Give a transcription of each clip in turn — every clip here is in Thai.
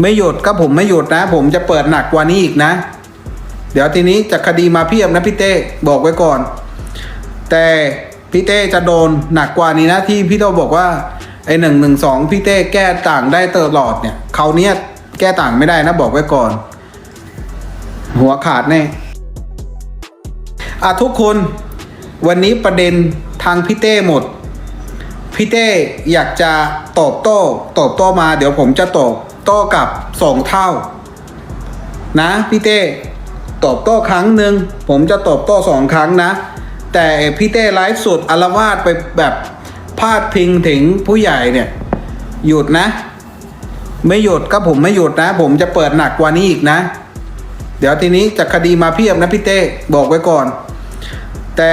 ไม่หยุดก็ผมไม่หยุดนะ ผมจะเปิดหนักกว่านี้อีกนะ เดี๋ยวทีนี้จะคดีมาเพียบนะพี่เต้บอกไว้ก่อน แต่พี่เต้จะโดนหนักกว่านี้นะที่พี่โตบอกว่าไอ้หนึ่งหนึ่งสองพี่เต้แก้ต่างได้ตลอดเนี่ยเขาเนี้ยแก้ต่างไม่ได้นะบอกไว้ก่อน หัวขาดแน่อะทุกคนวันนี้ประเด็นทางพี่เต้หมดพี่เต้อยากจะตอบโต้ตอบโต้มา เดี๋ยวผมจะตอบ โต้กลับสองเท่า นะพี่เต้ตอบโต้ครั้งหนึ่งผมจะตอบโต้สองครั้งนะ แต่พี่เต้ไลฟ์สดอารวาสไปแบบพาดพิงถึงผู้ใหญ่เนี่ย หยุดนะ ไม่หยุดก็ผมไม่หยุดนะ ผมจะเปิดหนักกว่านี้อีกนะ เดี๋ยวทีนี้จะคดีมาเพียบนะพี่เต้บอกไว้ก่อน แต่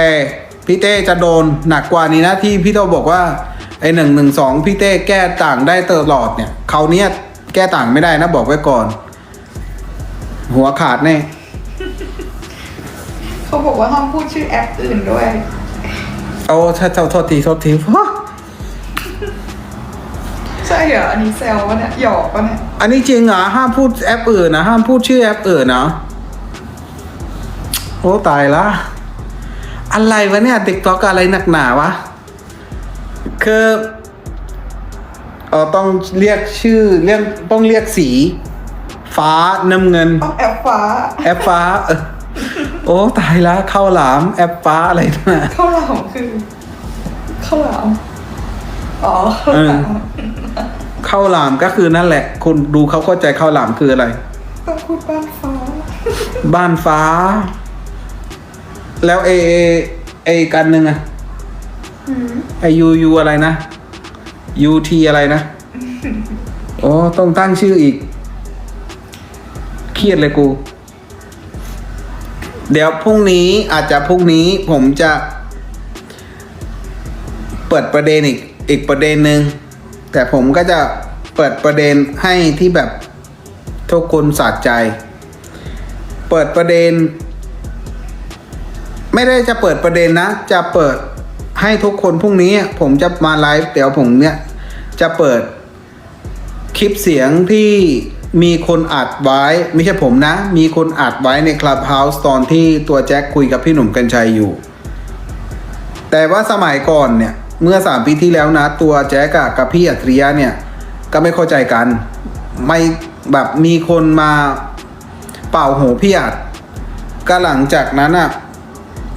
พี่เต้จะโดนหนักกว่านี้นะที่พี่โตบอกว่าไอ้หนึ่งหนึ่งสองพี่เต้แก้ต่างได้ตลอดเนี่ยเขาเนี้ย แก้ต่างไม่ได้นะบอกไว้ก่อน หัวขาดแน่ เขาบอกว่าห้ามพูดชื่อแอปอื่นด้วย เอาถ้าเจ้าโทษทีโทษทีฮะใช่เหรออันนี้แซววะเนี่ยหยอกวะเนี่ยอันนี้จริงเหรอห้ามพูดแอปอื่นนะห้ามพูดชื่อแอปอื่นนะโอ้ตายละอะไรวะเนี่ยติ๊กต็อกอะไรหนักหนาวะคือ เออต้องเรียกชื่อเรียกต้องเรียกสี ฟ้าน้ำเงิน ต้องแอปฟ้า แอปฟ้าเออโอ้ตายละข้าวหลามแอปฟ้าอะไรนะข้าวหลามคือข้าวหลามอ๋อข้าวหลามข้าวหลามก็คือนั่นแหละ คุณดูเขาเข้าใจข้าวหลามคืออะไร ต้องพูดบ้านฟ้า บ้านฟ้า แล้วเอเอไอกันหนึ่งอะอืมไอยูยูอะไรนะ ยูทีอะไรนะโอ้ต้องตั้งชื่ออีก เครียดเลยกู เดี๋ยวพรุ่งนี้อาจจะพรุ่งนี้ผมจะ เปิดประเด็นอีกอีกประเด็นหนึ่งแต่ผมก็จะเปิดประเด็นให้ที่แบบทุกคนสะใจ เปิดประเด็น ไม่ได้จะเปิดประเด็นนะ จะเปิด ให้ทุกคนพรุ่งนี้ผมจะมาไลฟ์เดี๋ยวผมเนี่ยจะเปิดคลิปเสียงที่มีคนอัดไว้ ไม่ใช่ผมนะ มีคนอัดไว้ในคลับเฮาส์ตอนที่ตัวแจ็คคุยกับพี่หนุ่มกัญชัยอยู่ แต่ว่าสมัยก่อนเนี่ยเมื่อสามปีที่แล้วนะ ตัวแจ๊กกับพี่อัจฉริยะเนี่ย ก็ไม่เข้าใจกัน ไม่แบบมีคนมาเป่าหูพี่อัดก็หลังจากนั้นอะ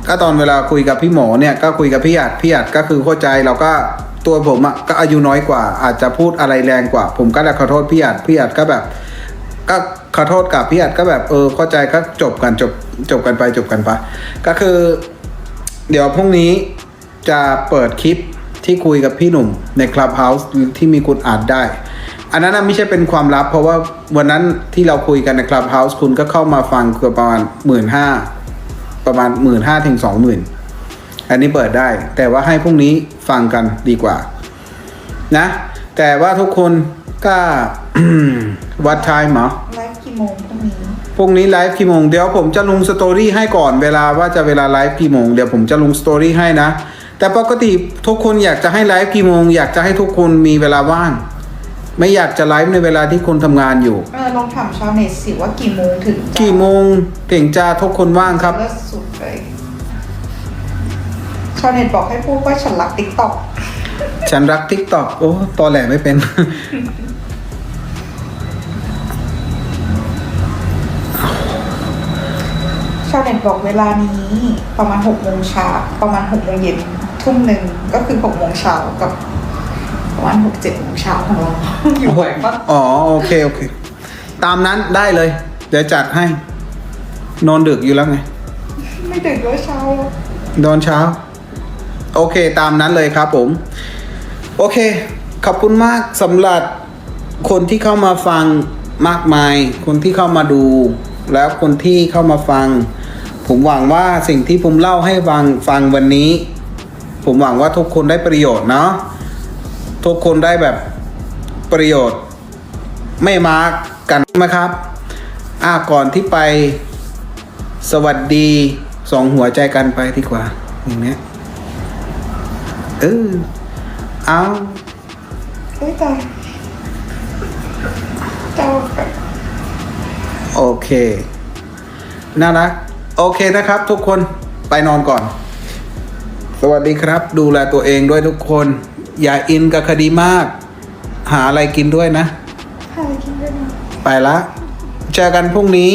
ก็ตอนเวลาคุยกับพี่หมอเนี่ยก็คุยกับพี่อัดพี่อัดก็คือเข้าใจเราก็ตัวผมอะก็อายุน้อยกว่า อาจจะพูดอะไรแรงกว่า ผมก็เลยขอโทษพี่อัดพี่อัดก็แบบ ก็ขอโทษกับพี่อัดก็แบบเออเข้าใจก็จบกันจบจบกันไปจบกันไปก็คือ เดี๋ยวพรุ่งนี้จะเปิดคลิปที่คุยกับพี่หนุ่มในคลับเฮาส์ที่มีคุณอานได้ อันนั้นไม่ใช่เป็นความลับ เพราะว่าวันนั้นที่เราคุยกันในคลับเฮาส์คุณก็เข้ามาฟังเกือบประมาณหมื่นห้า ประมาณหมื่นห้าถึงสองหมื่นอันนี้เปิดได้ แต่ว่าให้พรุ่งนี้ฟังกันดีกว่า นะ แต่ว่าทุกคนก็วัดไทม์เหรอไลฟ์กี่โมงพรุ่งนี้พรุ่งนี้ไลฟ์กี่โมงเดี๋ยวผมจะลงสตอรี่ให้ก่อนเวลาว่าจะเวลาไลฟ์กี่โมงเดี๋ยวผมจะลงสตอรี่ให้นะ แต่ปกติทุกคนอยากจะให้ไลฟ์กี่โมง อยากจะให้ทุกคนมีเวลาว่าง ไม่อยากจะไลฟ์ในเวลาที่คนทำงานอยู่ เออลองถามชาวเน็ตสิว่ากี่โมงถึงจะกี่โมงถึงจะทุกคนว่างครับ เลิศสุดเลยชาวเน็ตบอกให้พูดว่าฉันรักติ๊กต็อกฉันรักทิกตอกโอ้ตอแหลไม่เป็น ชาวเน็ตบอกเวลานี้ประมาณหกโมงเช้าประมาณหกโมงเย็นทุ่มหนึ่งก็คือหกโมงเช้ากับ ประมาณหกเจ็ดโมงเช้าของเราอยู่ไหวปะอ๋อโอเคโอเค ตามนั้นได้เลย เดี๋ยวจัดให้ นอนดึกอยู่แล้วไง ไม่ดึกแล้วเช้าแล้วนอนเช้า โอเคตามนั้นเลยครับผม โอเค ขอบคุณมากสำหรับคนที่เข้ามาฟังมากมาย คนที่เข้ามาดู แล้วคนที่เข้ามาฟัง ผมหวังว่าสิ่งที่ผมเล่าให้ฟังฟังวันนี้ ผมหวังว่าทุกคนได้ประโยชน์เนาะ ทุกคนได้แบบประโยชน์ไม่มาร์กกันนะครับ อ่าก่อนที่ไปสวัสดีสองหัวใจกันไปดีกว่าอย่างนี้เออเอาเฮ้ยจ้าโอเค น่ารัก โอเคนะครับ ทุกคนไปนอนก่อน สวัสดีครับ ดูแลตัวเองด้วยทุกคน อย่าอินกับคดีมาก หาอะไรกินด้วยนะใครกินด้วยนะไปละ เจอกันพรุ่งนี้